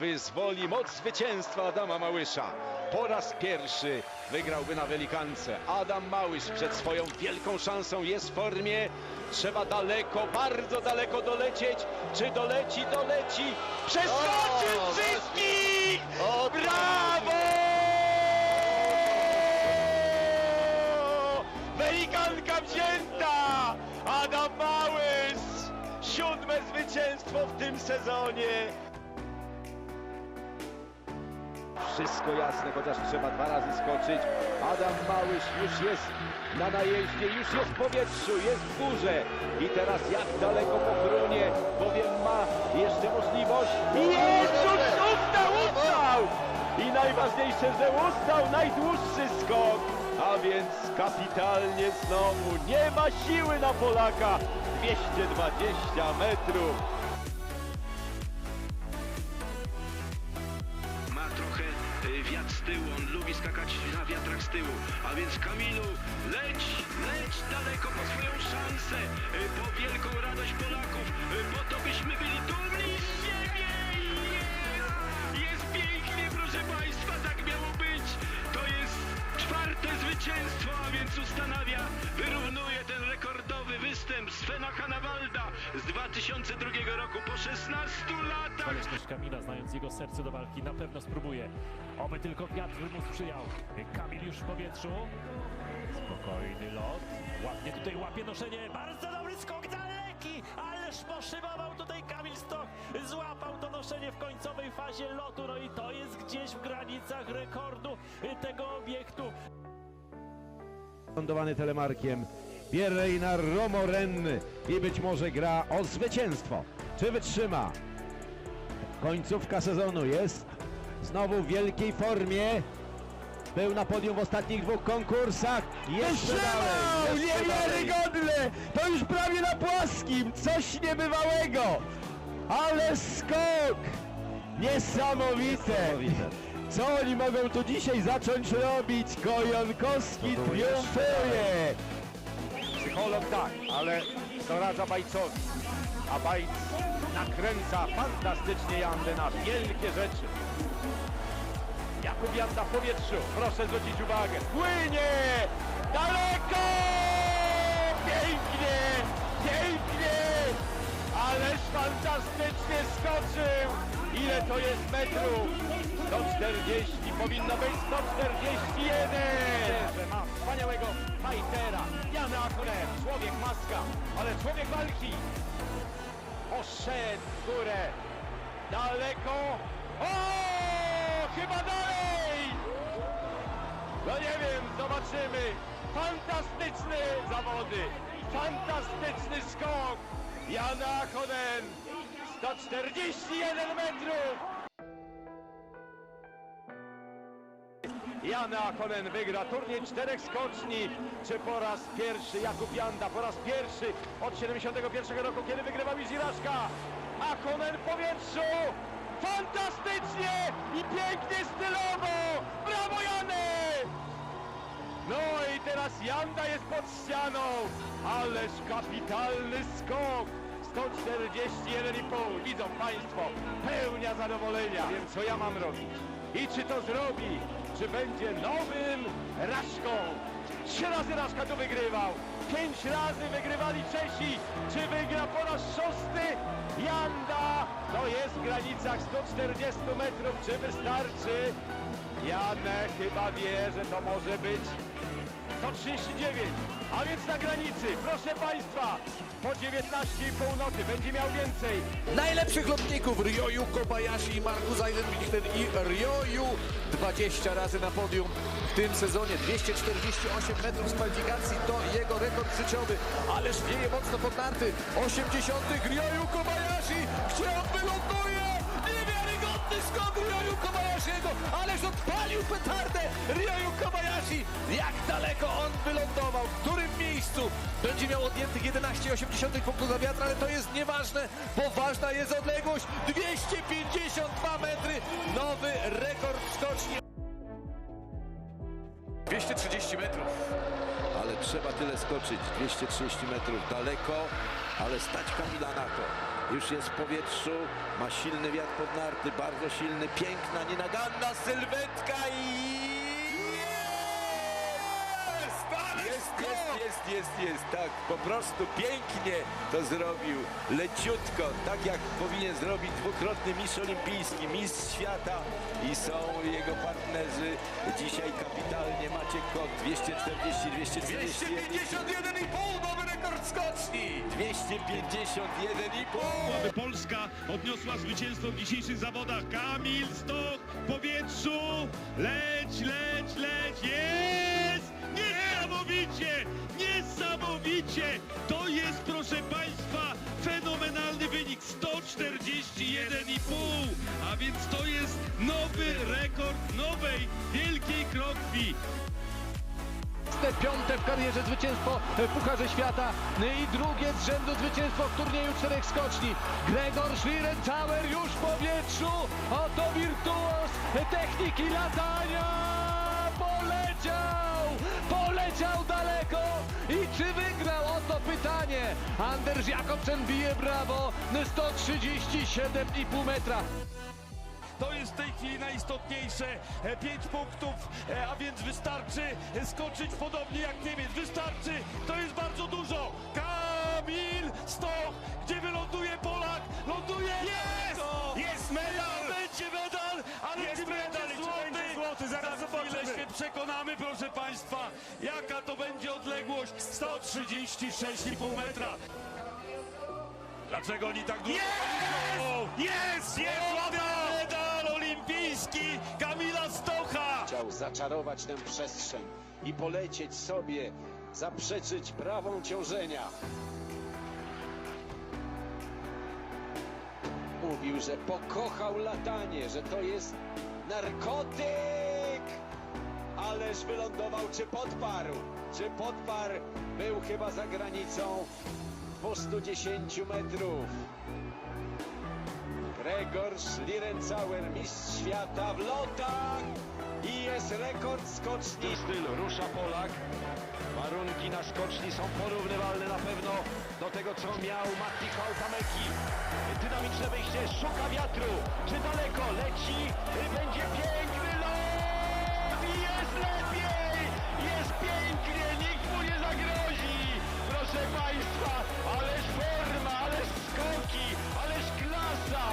Wyzwoli moc zwycięstwa Adama Małysza. Po raz pierwszy wygrałby na Welikance. Adam Małysz przed swoją wielką szansą jest w formie. Trzeba daleko, bardzo daleko dolecieć. Czy doleci? Doleci! Przeskoczy O, wszystkich! Brawo! Welikanka wzięta! Adam Małysz! Siódme zwycięstwo w tym sezonie! Wszystko jasne, chociaż trzeba dwa razy skoczyć. Adam Małysz już jest na najeździe, już jest w powietrzu, jest w górze. I teraz jak daleko pofrunie, bowiem ma jeszcze możliwość. Jezus, ustał, ustał! I najważniejsze, że ustał najdłuższy skok. A więc kapitalnie znowu, nie ma siły na Polaka. 220 metrów. Lubi skakać na wiatrach z tyłu, a więc Kamilu, leć, leć daleko po swoją szansę, y, po wielką radość Polaków, y, po to byśmy byli dumni z siebie, jest, jest pięknie proszę Państwa, tak miało być, to jest czwarte zwycięstwo, a więc ustanawia, wyrównuje ten rekordowy występ Svena Hanawalda z 2002 roku po 16 latach. Konieczność Kamila, znając jego serce do walki, na pewno spróbuje. Oby tylko wiatr mu sprzyjał. Kamil już w powietrzu. Spokojny lot. Ładnie tutaj łapie noszenie. Bardzo dobry skok daleki, ależ poszybował tutaj Kamil Stoch. Złapał to noszenie w końcowej fazie lotu. No i to jest gdzieś w granicach rekordu tego obiektu. lądowany telemarkiem. Pierreina Romoren i być może gra o zwycięstwo. Czy wytrzyma? Końcówka sezonu jest znowu w wielkiej formie. Był na podium w ostatnich dwóch konkursach. Jeszcze dalej, jeszcze. Niewiarygodne! To już prawie na płaskim! Coś niebywałego! Ale skok! Niesamowite! Niesamowite. Co oni mogą tu dzisiaj zacząć robić? Kojonkowski triumfuje! Psycholog tak, ale doradza Bajcowi. A Bajc nakręca fantastycznie Jandę na wielkie rzeczy. Jakub Janda w powietrzu. Proszę zwrócić uwagę. Płynie! Daleko! Pięknie! Pięknie! Ależ fantastycznie skoczył! Ile to jest metrów? 140, powinno być 141! Że ma wspaniałego fightera, Jana Akurer, człowiek maska, ale człowiek walki. Poszedł w górę, daleko, o, chyba dalej! No nie wiem, zobaczymy. Fantastyczne zawody, fantastyczny skok. Jana Honen, 141 metrów. Jan Akonen wygra turniej czterech skoczni. Czy po raz pierwszy Jakub Janda, po raz pierwszy od 71 roku, kiedy wygrywał Iziraszka. Akonen w powietrzu. Fantastycznie i pięknie stylowo. Brawo Janek! No i teraz Janda jest pod ścianą. Ależ kapitalny skok. 141,5. Widzą Państwo, pełnia zadowolenia. Wiem, co ja mam robić. I czy to zrobi? Czy będzie nowym Raszką? Trzy razy Raszka tu wygrywał. Pięć razy wygrywali Czesi. Czy wygra po raz szósty? Janda to jest w granicach 140 metrów. Czy wystarczy? Janek chyba wie, że to może być 139, a więc na granicy, proszę Państwa, po 19,5 noty będzie miał więcej. Najlepszych lotników Ryoyu Kobayashi i Markus Eisenbichler i Ryoyu 20 razy na podium w tym sezonie. 248 metrów z kwalifikacji to jego rekord życiowy. Ależ wieje mocno pod narty. 80 Ryoyu Kobayashi. On wyląduje? Niewiarygodny skok Ryoyu Kobayashiego. Ależ odpalił petardę Ryoyu Kobayashi. Jak daleko on wylądował? W którym miejscu? Będzie miał odjętych 11,8 punktów za wiatr, ale to jest nieważne, bo ważna jest odległość. 252 metry. Nowy rekord skoczni. 230 metrów. Ale trzeba tyle skoczyć. 230 metrów daleko, ale stać Kamila na to. Już jest w powietrzu, ma silny wiatr pod narty, bardzo silny, piękna, nienaganna sylwetka i... jest, jest, jest, tak, po prostu pięknie to zrobił, leciutko, tak jak powinien zrobić dwukrotny mistrz olimpijski, mistrz świata i są jego partnerzy dzisiaj kapitalnie, Maciek Kot 240, 241, 251,5 nowy rekord skoczni! 251,5 aby Polska odniosła zwycięstwo w dzisiejszych zawodach. Kamil Stoch w powietrzu. Leć, leć, leć. Jest! Niesamowicie! Niesamowicie! To jest, proszę Państwa, fenomenalny wynik. 141,5. A więc to jest nowy rekord nowej wielkiej krokwi. Te piąte w karierze zwycięstwo w Pucharze Świata i drugie z rzędu zwycięstwo w turnieju czterech skoczni. Gregor Schlierenzauer już w powietrzu. Oto wirtuoz techniki latania. Pytanie. Anders Jakobsen bije brawo. 137,5 metra. To jest w tej chwili najistotniejsze. 5 punktów, e, a więc wystarczy e, skoczyć podobnie jak Niemiec. Wystarczy, to jest bardzo dużo. Kamil Stoch, gdzie wyląduje Polak? Ląduje! Jest! To będzie odległość. 136,5 metra. Dlaczego oni tak dużo Jest! Jest! Jest! Medal! Medal olimpijski Kamila Stocha! chciał zaczarować tę przestrzeń i polecieć sobie, zaprzeczyć prawą ciążenia. Mówił, że pokochał latanie, że to jest narkotyk! Ależ wylądował, czy podparł? Czy podparł? Był chyba za granicą 210 metrów. Gregor Schlierenzauer, mistrz świata w lotach i jest rekord skoczni. styl rusza Polak. Warunki na skoczni są porównywalne na pewno do tego, co miał Matti Kautameki. Dynamiczne wyjście, szuka wiatru. Czy daleko leci? Będzie piękny! Jest lepiej! Jest pięknie! Nikt mu nie zagrozi! Proszę Państwa, ależ forma, ależ skoki, ależ klasa!